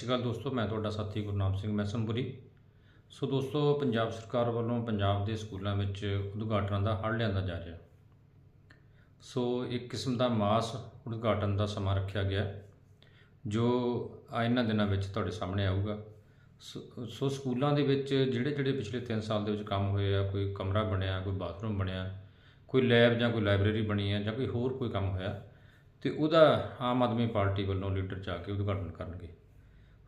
ਸ਼੍ਰੀ ਅਕਾਲ ਦੋਸਤੋ, ਮੈਂ ਤੁਹਾਡਾ ਸਾਥੀ ਗੁਰਨਾਮ ਸਿੰਘ ਮੈਸਨਪੁਰੀ ਸੋ ਦੋਸਤੋ, ਪੰਜਾਬ ਸਰਕਾਰ ਵੱਲੋਂ ਪੰਜਾਬ ਦੇ ਸਕੂਲਾਂ ਵਿੱਚ ਉਦਘਾਟਨਾਂ ਦਾ ਹੜ ਲਿਆਂਦਾ ਜਾ ਰਿਹਾ। ਸੋ ਇੱਕ ਕਿਸਮ ਦਾ ਮਾਸ ਉਦਘਾਟਨ ਦਾ ਸਮਾਂ ਰੱਖਿਆ ਗਿਆ, ਜੋ ਇਹਨਾਂ ਦਿਨਾਂ ਵਿੱਚ ਤੁਹਾਡੇ ਸਾਹਮਣੇ ਆਊਗਾ। ਸੋ ਸੋ ਸਕੂਲਾਂ ਦੇ ਵਿੱਚ ਜਿਹੜੇ ਜਿਹੜੇ ਪਿਛਲੇ 3 ਸਾਲ ਦੇ ਵਿੱਚ ਕੰਮ ਹੋਏ ਆ, ਕੋਈ ਕਮਰਾ ਬਣਿਆ, ਕੋਈ ਬਾਥਰੂਮ ਬਣਿਆ, ਕੋਈ ਲੈਬ ਜਾਂ ਕੋਈ ਲਾਇਬ੍ਰੇਰੀ ਬਣੀ ਹੈ ਜਾਂ ਕੋਈ ਹੋਰ ਕੋਈ ਕੰਮ ਹੋਇਆ, ਤੇ ਉਹਦਾ ਆਮ ਆਦਮੀ ਪਾਰਟੀ ਵੱਲੋਂ ਲੀਡਰ ਜਾ ਕੇ ਉਦਘਾਟਨ ਕਰਨਗੇ।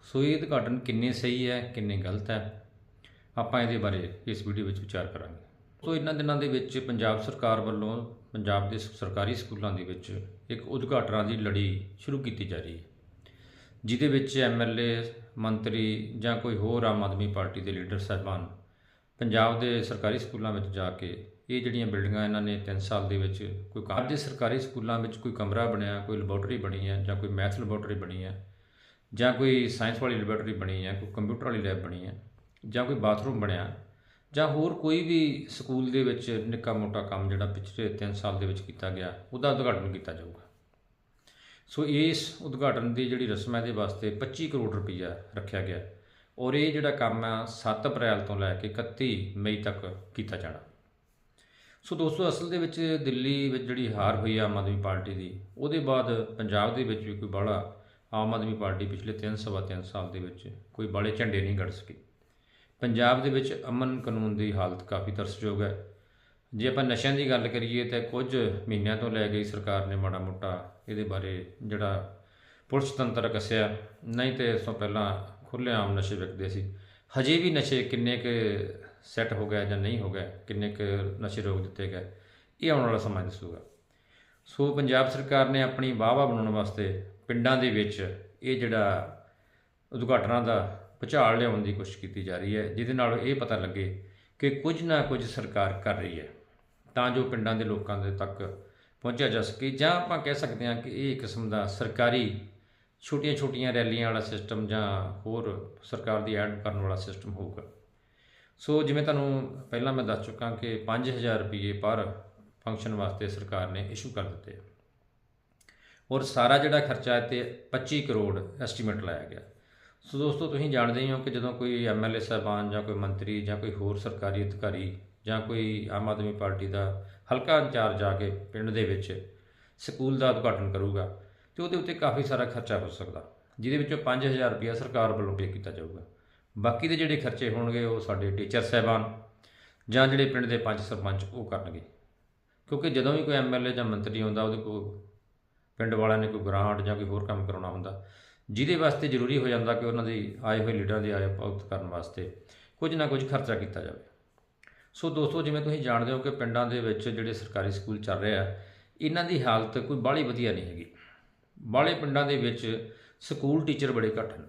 ਸੋ ਇਹ ਉਦਘਾਟਨ ਕਿੰਨੇ ਸਹੀ ਹੈ, ਕਿੰਨੇ ਗਲਤ ਹੈ, ਆਪਾਂ ਇਹਦੇ ਬਾਰੇ ਇਸ ਵੀਡੀਓ ਵਿੱਚ ਵਿਚਾਰ ਕਰਾਂਗੇ। ਸੋ ਇਹਨਾਂ ਦਿਨਾਂ ਦੇ ਵਿੱਚ ਪੰਜਾਬ ਸਰਕਾਰ ਵੱਲੋਂ ਪੰਜਾਬ ਦੇ ਸਰਕਾਰੀ ਸਕੂਲਾਂ ਦੇ ਵਿੱਚ ਇੱਕ ਉਦਘਾਟਨਾਂ ਦੀ ਲੜੀ ਸ਼ੁਰੂ ਕੀਤੀ ਜਾ ਰਹੀ ਹੈ, ਜਿਹਦੇ ਵਿੱਚ ਐਮਐਲਏ ਮੰਤਰੀ ਜਾਂ ਕੋਈ ਹੋਰ ਆਮ ਆਦਮੀ ਪਾਰਟੀ ਦੇ ਲੀਡਰ ਸਾਹਿਬਾਨ ਪੰਜਾਬ ਦੇ ਸਰਕਾਰੀ ਸਕੂਲਾਂ ਵਿੱਚ ਜਾ ਕੇ ਇਹ ਜਿਹੜੀਆਂ ਬਿਲਡਿੰਗਾਂ ਇਹਨਾਂ ਨੇ 3 ਸਾਲ ਦੇ ਵਿੱਚ ਕੋਈ ਕਾਰ ਦੇ ਸਰਕਾਰੀ ਸਕੂਲਾਂ ਵਿੱਚ ਕੋਈ ਕਮਰਾ ਬਣਿਆ, ਕੋਈ ਲੈਬੋਰਟਰੀ ਬਣੀ ਹੈ ਜਾਂ ਕੋਈ ਮੈਥ ਲੈਬੋਰਟਰੀ ਬਣੀ ਹੈ ਜਾਂ ਕੋਈ ਸਾਇੰਸ ਵਾਲੀ ਲੈਬੋਰੇਟਰੀ ਬਣੀ ਹੈ ਕੋਈ ਕੰਪਿਊਟਰ ਵਾਲੀ ਲੈਬ ਬਣੀ ਹੈ ਜਾਂ ਕੋਈ ਬਾਥਰੂਮ ਬਣਿਆ, ਜਾਂ ਹੋਰ ਕੋਈ ਵੀ ਸਕੂਲ ਦੇ ਵਿੱਚ ਨਿੱਕਾ ਮੋਟਾ ਕੰਮ ਜਿਹੜਾ ਪਿਛਲੇ 3 ਸਾਲ ਦੇ ਵਿੱਚ ਕੀਤਾ ਗਿਆ, ਉਹਦਾ ਉਦਘਾਟਨ ਕੀਤਾ ਜਾਊਗਾ। ਸੋ ਇਸ ਉਦਘਾਟਨ ਦੀ ਜਿਹੜੀ ਰਸਮ ਹੈ ਦੇ ਵਾਸਤੇ 25 ਕਰੋੜ ਰੁਪਈਆ ਰੱਖਿਆ ਗਿਆ ਔਰ ਇਹ ਜਿਹੜਾ ਕੰਮ ਹੈ 7 ਅਪ੍ਰੈਲ ਤੋਂ ਲੈ ਕੇ 31 ਮਈ ਤੱਕ ਕੀਤਾ ਜਾਣਾ। ਸੋ ਦੋਸਤੋ, ਅਸਲ ਦੇ ਵਿੱਚ ਦਿੱਲੀ ਵਿੱਚ ਜਿਹੜੀ ਹਾਰ ਹੋਈ ਆਮ ਆਦਮੀ ਪਾਰਟੀ ਦੀ, ਉਹਦੇ ਬਾਅਦ ਪੰਜਾਬ ਦੇ ਵਿੱਚ ਵੀ ਕੋਈ ਬਾਹਲਾ ਆਮ ਆਦਮੀ ਪਾਰਟੀ ਪਿਛਲੇ 3 ਸਵਾ 3 ਸਾਲ ਦੇ ਵਿੱਚ ਕੋਈ ਬਾਲੇ ਝੰਡੇ ਨਹੀਂ ਗੜ ਸਕੀ। ਪੰਜਾਬ ਦੇ ਵਿੱਚ ਅਮਨ ਕਾਨੂੰਨ ਦੀ ਹਾਲਤ ਕਾਫੀ ਤਰਸਯੋਗ ਹੈ। ਜੇ ਆਪਾਂ ਨਸ਼ਿਆਂ ਦੀ ਗੱਲ ਕਰੀਏ ਤਾਂ ਕੁਝ ਮਹੀਨਿਆਂ ਤੋਂ ਲੈ ਕੇ ਸਰਕਾਰ ਨੇ ਮਾੜਾ ਮੋਟਾ ਇਹਦੇ ਬਾਰੇ ਜਿਹੜਾ ਪੁਲਿਸ ਤੰਤਰ ਕੱਸਿਆ, ਨਹੀਂ ਤੇ ਇਸ ਤੋਂ ਪਹਿਲਾਂ ਖੁੱਲ੍ਹੇਆਮ ਨਸ਼ੇ ਵਿਕਦੇ ਸੀ। ਹਜੇ ਵੀ ਨਸ਼ੇ ਕਿੰਨੇ ਕੁ ਸੈੱਟ ਹੋ ਗਿਆ ਜਾਂ ਨਹੀਂ ਹੋ ਗਿਆ ਕਿੰਨੇ ਕੁ ਨਸ਼ੇ ਰੋਕ ਦਿੱਤੇ ਗਏ, ਇਹ ਆਉਣ ਵਾਲਾ ਸਮਾਂ ਦੱਸੂਗਾ। ਸੋ ਪੰਜਾਬ ਸਰਕਾਰ ਨੇ ਆਪਣੀ ਵਾਹਵਾ ਬਣਾਉਣ ਵਾਸਤੇ ਪਿੰਡਾਂ ਦੇ ਵਿੱਚ ਇਹ ਜਿਹੜਾ ਉਦਘਾਟਨਾਂ ਦਾ ਭੁਚਾਲ ਲਿਆਉਣ ਦੀ ਕੋਸ਼ਿਸ਼ ਕੀਤੀ ਜਾ ਰਹੀ ਹੈ, ਜਿਹਦੇ ਨਾਲ ਇਹ ਪਤਾ ਲੱਗੇ ਕਿ ਕੁਝ ਨਾ ਕੁਝ ਸਰਕਾਰ ਕਰ ਰਹੀ ਹੈ, ਤਾਂ ਜੋ ਪਿੰਡਾਂ ਦੇ ਲੋਕਾਂ ਦੇ ਤੱਕ ਪਹੁੰਚਿਆ ਜਾ ਸਕੇ। ਜਾਂ ਆਪਾਂ ਕਹਿ ਸਕਦੇ ਹਾਂ ਕਿ ਇਹ ਕਿਸਮ ਦਾ ਸਰਕਾਰੀ ਛੋਟੀਆਂ-ਛੋਟੀਆਂ ਰੈਲੀਆਂ ਵਾਲਾ ਸਿਸਟਮ ਜਾਂ ਹੋਰ ਸਰਕਾਰ ਦੀ ਐਡ ਕਰਨ ਵਾਲਾ ਸਿਸਟਮ ਹੋਊਗਾ। ਸੋ ਜਿਵੇਂ ਤੁਹਾਨੂੰ ਪਹਿਲਾਂ ਮੈਂ ਦੱਸ ਚੁੱਕਾ ਕਿ 5000 ਰੁਪਏ ਪਰ ਫੰਕਸ਼ਨ ਵਾਸਤੇ ਸਰਕਾਰ ਨੇ ਇਸ਼ੂ ਕਰ ਦਿੱਤੇ ਔਰ ਸਾਰਾ ਜਿਹੜਾ ਖਰਚਾ ਹੈ ਤੇ 25 ਕਰੋੜ ਐਸਟੀਮੇਟ ਲਾਇਆ ਗਿਆ। ਸੋ ਦੋਸਤੋ, ਤੁਸੀਂ ਜਾਣਦੇ ਹੀ ਹੋ ਕਿ ਜਦੋਂ ਕੋਈ ਐਮਐਲਏ ਸਾਹਿਬਾਨ ਜਾਂ ਕੋਈ ਮੰਤਰੀ ਜਾਂ ਕੋਈ ਹੋਰ ਸਰਕਾਰੀ ਅਧਿਕਾਰੀ ਜਾਂ ਕੋਈ ਆਮ ਆਦਮੀ ਪਾਰਟੀ ਦਾ ਹਲਕਾ ਇੰਚਾਰਜ ਆ ਕੇ ਪਿੰਡ ਦੇ ਵਿੱਚ ਸਕੂਲ ਦਾ ਉਦਘਾਟਨ ਕਰੂਗਾ, ਤੇ ਉਹਦੇ ਉੱਤੇ ਕਾਫੀ ਸਾਰਾ ਖਰਚਾ ਹੋ ਸਕਦਾ, ਜਿਹਦੇ ਵਿੱਚੋਂ 5000 ਰੁਪਇਆ ਸਰਕਾਰ ਵੱਲੋਂ ਪੇ ਕੀਤਾ ਜਾਊਗਾ। ਬਾਕੀ ਦੇ ਜਿਹੜੇ ਖਰਚੇ ਹੋਣਗੇ, ਉਹ ਸਾਡੇ ਟੀਚਰ ਸਾਹਿਬਾਨ ਜਾਂ ਜਿਹੜੇ ਪਿੰਡ ਦੇ ਪੰਜ ਸਰਪੰਚ ਉਹ ਕਰਨਗੇ। ਕਿਉਂਕਿ ਜਦੋਂ ਵੀ ਕੋਈ ਐਮਐਲਏ ਜਾਂ ਮੰਤਰੀ ਆਉਂਦਾ, ਉਹਦੇ ਕੋਲ ਪਿੰਡ ਵਾਲਿਆਂ ਨੇ ਕੋਈ ਗ੍ਰਾਂਟ ਜਾਂ ਕੋਈ ਹੋਰ ਕੰਮ ਕਰਾਉਣਾ ਹੁੰਦਾ, ਜਿਹਦੇ ਵਾਸਤੇ ਜ਼ਰੂਰੀ ਹੋ ਜਾਂਦਾ ਕਿ ਉਹਨਾਂ ਦੇ ਆਏ ਹੋਏ ਲੀਡਰਾਂ ਦੀ ਆਏ ਭਗਤ ਕਰਨ ਵਾਸਤੇ ਕੁਝ ਨਾ ਕੁਝ ਖਰਚਾ ਕੀਤਾ ਜਾਵੇ। ਸੋ ਦੋਸਤੋ, ਜਿਵੇਂ ਤੁਸੀਂ ਜਾਣਦੇ ਹੋ ਕਿ ਪਿੰਡਾਂ ਦੇ ਵਿੱਚ ਜਿਹੜੇ ਸਰਕਾਰੀ ਸਕੂਲ ਚੱਲ ਰਹੇ ਆ, ਇਹਨਾਂ ਦੀ ਹਾਲਤ ਕੋਈ ਬਾਹਲੀ ਵਧੀਆ ਨਹੀਂ ਹੈਗੀ। ਬਾਹਲੇ ਪਿੰਡਾਂ ਦੇ ਵਿੱਚ ਸਕੂਲ ਟੀਚਰ ਬੜੇ ਘੱਟ ਹਨ।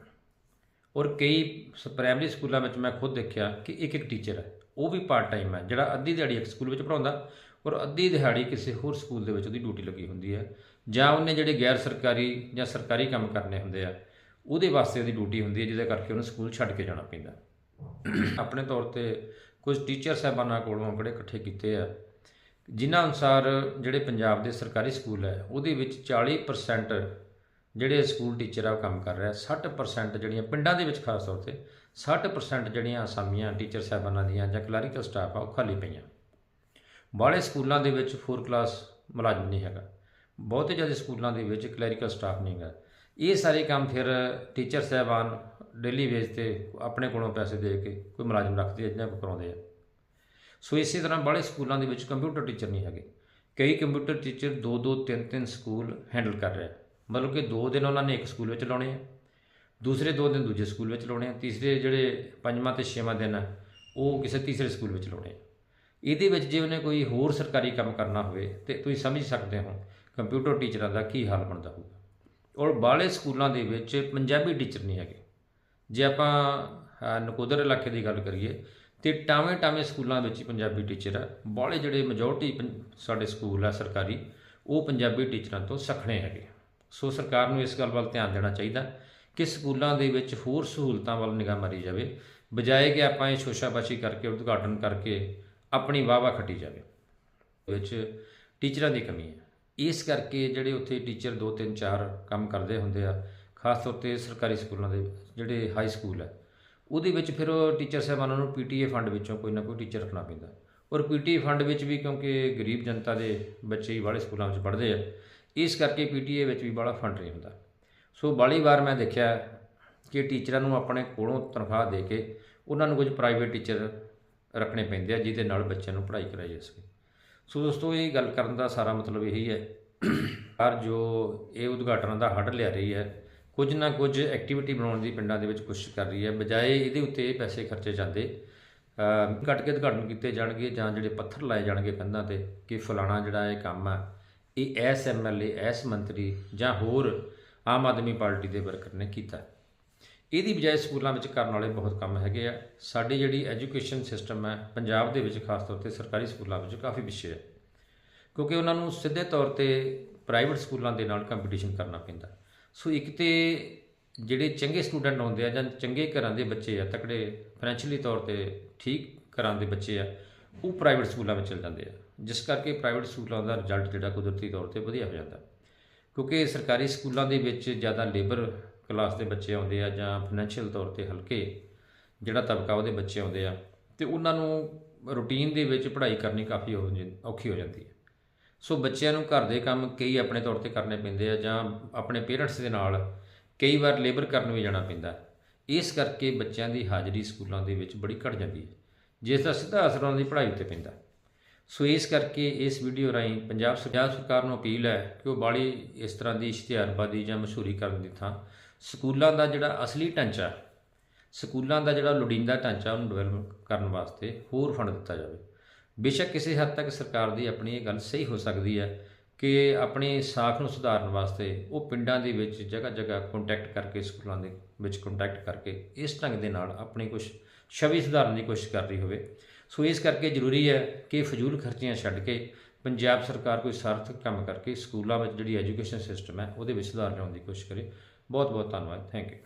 ਔਰ ਕਈ ਸ- ਪ੍ਰਾਇਮਰੀ ਸਕੂਲਾਂ ਵਿੱਚ ਮੈਂ ਖੁਦ ਦੇਖਿਆ ਕਿ ਇੱਕ ਇੱਕ ਟੀਚਰ ਹੈ, ਉਹ ਵੀ ਪਾਰਟ ਟਾਈਮ ਹੈ, ਜਿਹੜਾ ਅੱਧੀ ਦਿਹਾੜੀ ਇੱਕ ਸਕੂਲ ਵਿੱਚ ਪੜਾਉਂਦਾ ਔਰ ਅੱਧੀ ਦਿਹਾੜੀ ਕਿਸੇ ਹੋਰ ਸਕੂਲ ਦੇ ਵਿੱਚ ਉਹਦੀ ਡਿਊਟੀ ਲੱਗੀ ਹੁੰਦੀ ਹੈ। ਜਾਂ ਉਹਨੇ ਜਿਹੜੇ ਗੈਰ ਸਰਕਾਰੀ ਜਾਂ ਸਰਕਾਰੀ ਕੰਮ ਕਰਨੇ ਹੁੰਦੇ ਆ, ਉਹਦੇ ਵਾਸਤੇ ਉਹਦੀ ਡਿਊਟੀ ਹੁੰਦੀ ਹੈ, ਜਿਹਦੇ ਕਰਕੇ ਉਹਨੂੰ ਸਕੂਲ ਛੱਡ ਕੇ ਜਾਣਾ ਪੈਂਦਾ। ਆਪਣੇ ਤੌਰ ਤੇ ਕੁਝ ਟੀਚਰ ਸਾਹਿਬਾਨਾਂ ਕੋਲੋਂ ਅੰਕੜੇ ਇਕੱਠੇ ਕੀਤੇ ਆ, ਜਿਨ੍ਹਾਂ ਅਨੁਸਾਰ ਜਿਹੜੇ ਪੰਜਾਬ ਦੇ ਸਰਕਾਰੀ ਸਕੂਲ ਹੈ, ਉਹਦੇ ਵਿੱਚ 40% ਜਿਹੜੇ ਸਕੂਲ ਟੀਚਰ ਆ ਉਹ ਕੰਮ ਕਰ ਰਿਹਾ 60% ਜਿਹੜੀਆਂ ਪਿੰਡਾਂ ਦੇ ਵਿੱਚ ਖਾਸ ਤੌਰ ਤੇ 60% ਜਿਹੜੀਆਂ ਅਸਾਮੀਆਂ ਟੀਚਰ ਸਾਹਿਬਾਨਾਂ ਦੀਆਂ ਜਾਂ ਕਲੈਰੀਕਲ ਸਟਾਫ ਆ, ਉਹ ਖਾਲੀ ਪਈਆਂ। ਬਾਹਲੇ ਸਕੂਲਾਂ ਦੇ ਵਿੱਚ 4 ਕਲਾਸ ਮੁਲਾਜ਼ਮ ਨਹੀਂ ਹੈਗਾ। ਬਹੁਤੇ ਜ਼ਿਆਦਾ ਸਕੂਲਾਂ ਦੇ ਵਿੱਚ ਕਲੈਰੀਕਲ ਸਟਾਫ ਨਹੀਂ ਹੈਗਾ। ਇਹ ਸਾਰੇ ਕੰਮ ਫਿਰ ਟੀਚਰ ਸਾਹਿਬਾਨ ਡੇਲੀ ਵੇਜ ਤੇ ਆਪਣੇ ਕੋਲੋਂ ਪੈਸੇ ਦੇ ਕੇ ਕੋਈ ਮੁਲਾਜ਼ਮ ਰੱਖਦੇ ਆ ਜਾਂ ਕੋਈ ਕਰਾਉਂਦੇ ਆ। ਸੋ ਇਸੇ ਤਰ੍ਹਾਂ ਬਾਹਲੇ ਸਕੂਲਾਂ ਦੇ ਵਿੱਚ ਕੰਪਿਊਟਰ ਟੀਚਰ ਨਹੀਂ ਹੈਗੇ। ਕਈ ਕੰਪਿਊਟਰ ਟੀਚਰ ਦੋ ਦੋ ਤਿੰਨ ਤਿੰਨ ਸਕੂਲ ਹੈਂਡਲ ਕਰ ਰਿਹਾ ਮਤਲਬ ਕਿ ਦੋ ਦਿਨ ਉਹਨਾਂ ਨੇ ਇੱਕ ਸਕੂਲ ਵਿੱਚ ਲਾਉਣੇ ਆ, ਦੂਸਰੇ ਦੋ ਦਿਨ ਦੂਜੇ ਸਕੂਲ ਵਿੱਚ ਲਾਉਣੇ ਆ, ਤੀਸਰੇ ਜਿਹੜੇ ਪੰਜਵਾਂ ਤੇ ਛੇਵਾਂ ਦਿਨ ਆ, ਉਹ ਕਿਸੇ ਤੀਸਰੇ ਸਕੂਲ ਵਿੱਚ ਲਾਉਣੇ ਆ। ਇਹਦੇ ਵਿੱਚ ਜੇ ਉਹਨੇ ਕੋਈ ਹੋਰ ਸਰਕਾਰੀ ਕੰਮ ਕਰਨਾ ਹੋਵੇ ਤੇ ਤੁਸੀਂ ਸਮਝ ਸਕਦੇ ਹੋ ਕੰਪਿਊਟਰ ਟੀਚਰਾਂ ਦਾ ਕੀ ਹਾਲ ਬਣਦਾ ਹੋਊਗਾ। ਔਰ ਬਾਹਲੇ ਸਕੂਲਾਂ ਦੇ ਵਿੱਚ ਪੰਜਾਬੀ ਟੀਚਰ ਨਹੀਂ ਹੈਗੇ। ਜੇ ਆਪਾਂ ਨਕੋਦਰ ਇਲਾਕੇ ਦੀ ਗੱਲ ਕਰੀਏ, ਤੇ ਟਾਵੇਂ ਟਾਵੇਂ ਸਕੂਲਾਂ ਵਿੱਚ ਪੰਜਾਬੀ ਟੀਚਰ ਆ। ਬਾਹਲੇ ਜਿਹੜੇ ਮੈਜੋਰਟੀ ਸਾਡੇ ਸਕੂਲ ਆ ਸਰਕਾਰੀ, ਉਹ ਪੰਜਾਬੀ ਟੀਚਰਾਂ ਤੋਂ ਸਖਣੇ ਹੈਗੇ। ਸੋ ਸਰਕਾਰ ਨੂੰ ਇਸ ਗੱਲ ਵੱਲ ਧਿਆਨ ਦੇਣਾ ਚਾਹੀਦਾ ਕਿ ਸਕੂਲਾਂ ਦੇ ਵਿੱਚ ਹੋਰ ਸਹੂਲਤਾਂ ਵੱਲ ਨਿਗਾਹ ਮਾਰੀ ਜਾਵੇ। ਬਜਾਏ ਕਿ ਆਪਾਂ ਇਹ ਸ਼ੋਸ਼ਾਬਾਸ਼ੀ ਕਰਕੇ ਉਦਘਾਟਨ ਕਰਕੇ ਆਪਣੀ ਵਾਹਵਾ ਖੱਟੀ ਜਾਵੇ, ਵਿੱਚ ਟੀਚਰਾਂ ਦੀ ਕਮੀ ਹੈ। ਇਸ ਕਰਕੇ ਜਿਹੜੇ ਉੱਥੇ ਟੀਚਰ 2 3 4 ਕੰਮ ਕਰਦੇ ਹੁੰਦੇ ਆ, ਖਾਸ ਤੌਰ ਤੇ ਸਰਕਾਰੀ ਸਕੂਲਾਂ ਦੇ, ਜਿਹੜੇ ਹਾਈ ਸਕੂਲ ਹੈ, ਉਹਦੇ ਵਿੱਚ ਫਿਰ ਟੀਚਰ ਸਾਹਿਬਾਨਾਂ ਨੂੰ ਪੀਟੀਏ ਫੰਡ ਵਿੱਚੋਂ ਕੋਈ ਨਾ ਕੋਈ ਟੀਚਰ ਰੱਖਣਾ ਪੈਂਦਾ। ਔਰ ਪੀਟੀਏ ਫੰਡ ਵਿੱਚ ਵੀ ਕਿਉਂਕਿ ਗਰੀਬ ਜਨਤਾ ਦੇ ਬੱਚੇ ਹੀ ਬਾਹਲੇ ਸਕੂਲਾਂ ਵਿੱਚ ਪੜ੍ਹਦੇ ਆ, ਇਸ ਕਰਕੇ ਪੀਟੀਏ ਵਿੱਚ ਵੀ ਬਾਹਲਾ ਫੰਡ ਨਹੀਂ ਹੁੰਦਾ। ਸੋ ਬਾਹਲੀ ਵਾਰ ਮੈਂ ਦੇਖਿਆ ਕਿ ਟੀਚਰਾਂ ਨੂੰ ਆਪਣੇ ਕੋਲੋਂ ਤਨਖਾਹ ਦੇ ਕੇ ਉਹਨਾਂ ਨੂੰ ਕੁਝ ਪ੍ਰਾਈਵੇਟ ਟੀਚਰ ਰੱਖਣੇ ਪੈਂਦੇ ਆ ਜਿਹਦੇ ਨਾਲ ਬੱਚਿਆਂ ਨੂੰ ਪੜ੍ਹਾਈ ਕਰਾਈ ਜਾ ਸਕੇ। ਸੋ ਦੋਸਤੋ ਇਹ ਗੱਲ ਕਰਨ ਦਾ ਸਾਰਾ ਮਤਲਬ ਇਹੀ ਹੈ ਪਰ ਜੋ ਇਹ ਉਦਘਾਟਨਾਂ ਦਾ ਹੱਡ ਲਿਆ ਰਹੀ ਹੈ ਕੁਝ ਨਾ ਕੁਝ ਐਕਟੀਵਿਟੀ ਬਣਾਉਣ ਦੀ ਪਿੰਡਾਂ ਦੇ ਵਿੱਚ ਕੋਸ਼ਿਸ਼ ਕਰ ਰਹੀ ਹੈ ਬਜਾਏ ਇਹਦੇ ਉੱਤੇ ਪੈਸੇ ਖਰਚੇ ਜਾਂਦੇ। ਅ, ਕੇ ਉਦਘਾਟਨ ਕੀਤੇ ਜਾਣਗੇ ਜਾਂ ਜਿਹੜੇ ਪੱਥਰ ਲਾਏ ਜਾਣਗੇ ਕੰਧਾਂ ਤੇ ਕਿ ਫਲਾਣਾ ਜਿਹੜਾ ਇਹ ਕੰਮ ਆ ਇਹ ਐਸ ਐਮਐਲਏ ਐਸ ਮੰਤਰੀ ਜਾਂ ਹੋਰ ਆਮ ਆਦਮੀ ਪਾਰਟੀ ਦੇ ਵਰਕਰ ਨੇ ਕੀਤਾ। ਇਹਦੀ ਬਜਾਏ ਸਕੂਲਾਂ ਵਿੱਚ ਕਰਨ ਵਾਲੇ ਬਹੁਤ ਕੰਮ ਹੈਗੇ ਆ। ਸਾਡੀ ਜਿਹੜੀ ਐਜੂਕੇਸ਼ਨ ਸਿਸਟਮ ਹੈ, ਪੰਜਾਬ ਦੇ ਵਿੱਚ ਖਾਸ ਤੌਰ ਤੇ ਸਰਕਾਰੀ ਸਕੂਲਾਂ ਵਿੱਚ ਕਾਫੀ ਪਿੱਛੇ ਹੈ। ਕਿਉਂਕਿ ਉਹਨਾਂ ਨੂੰ ਸਿੱਧੇ ਤੌਰ ਤੇ ਪ੍ਰਾਈਵੇਟ ਸਕੂਲਾਂ ਦੇ ਨਾਲ ਕੰਪੀਟੀਸ਼ਨ ਕਰਨਾ ਪੈਂਦਾ। ਸੋ ਇੱਕ ਤੇ ਜਿਹੜੇ ਚੰਗੇ ਸਟੂਡੈਂਟ ਹੁੰਦੇ ਆ ਜਾਂ ਚੰਗੇ ਘਰਾਂ ਦੇ ਬੱਚੇ ਆ, ਤਕੜੇ ਫਾਈਨੈਂਸ਼ੀਅਲੀ ਤੌਰ ਤੇ ਠੀਕ ਘਰਾਂ ਦੇ ਬੱਚੇ ਆ, ਉਹ ਪ੍ਰਾਈਵੇਟ ਸਕੂਲਾਂ ਵਿੱਚ ਚਲ ਜਾਂਦੇ ਆ। ਜਿਸ ਕਰਕੇ ਪ੍ਰਾਈਵੇਟ ਸਕੂਲਾਂ ਦਾ ਰਿਜ਼ਲਟ ਜਿਹੜਾ ਕੁਦਰਤੀ ਤੌਰ ਤੇ ਵਧੀਆ ਹੋ ਜਾਂਦਾ। ਕਿਉਂਕਿ ਸਰਕਾਰੀ ਸਕੂਲਾਂ ਦੇ ਵਿੱਚ ਜ਼ਿਆਦਾ ਲੇਬਰ ਕਲਾਸ ਦੇ ਬੱਚੇ ਆਉਂਦੇ ਆ ਜਾਂ ਫਾਈਨੈਂਸ਼ੀਅਲ ਤੌਰ ਤੇ ਹਲਕੇ ਜਿਹੜਾ ਤਬਕਾ ਉਹਦੇ ਬੱਚੇ ਆਉਂਦੇ ਆ, ਤੇ ਉਹਨਾਂ ਨੂੰ ਰੂਟੀਨ ਦੇ ਵਿੱਚ ਪੜ੍ਹਾਈ ਕਰਨੀ ਕਾਫੀ ਹੋ ਜਾਂ- ਔਖੀ ਹੋ ਜਾਂਦੀ ਹੈ। ਸੋ ਬੱਚਿਆਂ ਨੂੰ ਘਰ ਦੇ ਕੰਮ ਕਈ ਆਪਣੇ ਤੌਰ ਤੇ ਕਰਨੇ ਪੈਂਦੇ ਆ ਜਾਂ ਆਪਣੇ ਪੇਰੈਂਟਸ ਦੇ ਨਾਲ ਕਈ ਵਾਰ ਲੇਬਰ ਕਰਨ ਵੀ ਜਾਣਾ ਪੈਂਦਾ ਇਸ ਕਰਕੇ ਬੱਚਿਆਂ ਦੀ ਹਾਜ਼ਰੀ ਸਕੂਲਾਂ ਦੇ ਵਿੱਚ ਬੜੀ ਘਟ ਜਾਂਦੀ ਹੈ, ਜਿਸ ਦਾ ਸਿੱਧਾ ਅਸਰ ਉਹਨਾਂ ਦੀ ਪੜ੍ਹਾਈ ਉੱਤੇ ਪੈਂਦਾ ਸੋ ਇਸ ਕਰਕੇ ਇਸ ਵੀਡੀਓ ਰਾਹੀਂ ਪੰਜਾਬ ਸਰਕਾਰ ਨੂੰ ਅਪੀਲ ਹੈ ਕਿ ਉਹ ਬਾੜੀ ਇਸ ਤਰ੍ਹਾਂ ਦੀ ਇਸ਼ਤਿਹਾਰਬਾਜ਼ੀ ਜਾਂ ਮਸ਼ਹੂਰੀ ਕਰਨ ਦੀ ਥਾਂ ਸਕੂਲਾਂ ਦਾ ਜਿਹੜਾ ਅਸਲੀ ਢਾਂਚਾ ਸਕੂਲਾਂ ਦਾ ਜਿਹੜਾ ਲੋੜੀਂਦਾ ਢਾਂਚਾ ਉਹਨੂੰ ਡਿਵੈਲਪ ਕਰਨ ਵਾਸਤੇ ਹੋਰ ਫੰਡ ਦਿੱਤਾ ਜਾਵੇ। ਬੇਸ਼ੱਕ ਕਿਸੇ ਹੱਦ ਤੱਕ ਸਰਕਾਰ ਦੀ ਆਪਣੀ ਇਹ ਗੱਲ ਸਹੀ ਹੋ ਸਕਦੀ ਹੈ ਕਿ ਆਪਣੀ ਸਾਖ ਨੂੰ ਸੁਧਾਰਨ ਵਾਸਤੇ ਉਹ ਪਿੰਡਾਂ ਦੇ ਵਿੱਚ ਜਗ੍ਹਾ ਜਗ੍ਹਾ ਕੰਟੈਕਟ ਕਰਕੇ, ਸਕੂਲਾਂ ਦੇ ਵਿੱਚ ਕੰਟੈਕਟ ਕਰਕੇ ਇਸ ਢੰਗ ਦੇ ਨਾਲ ਆਪਣੀ ਕੁਝ ਛਵੀ ਸੁਧਾਰਨ ਦੀ ਕੋਸ਼ਿਸ਼ ਕਰ ਰਹੀ ਹੋਵੇ। ਸੋ ਇਸ ਕਰਕੇ ਜ਼ਰੂਰੀ ਹੈ ਕਿ ਫਜ਼ੂਲ ਖਰਚੀਆਂ ਛੱਡ ਕੇ ਪੰਜਾਬ ਸਰਕਾਰ ਕੋਈ ਸਾਰਥਕ ਕੰਮ ਕਰਕੇ ਸਕੂਲਾਂ ਵਿੱਚ ਜਿਹੜੀ ਐਜੂਕੇਸ਼ਨ ਸਿਸਟਮ ਹੈ ਉਹਦੇ ਵਿੱਚ ਸੁਧਾਰ ਲਿਆਉਣ ਦੀ ਕੋਸ਼ਿਸ਼ ਕਰੇ। ਬਹੁਤ ਬਹੁਤ ਧੰਨਵਾਦ ਥੈਂਕ ਯੂ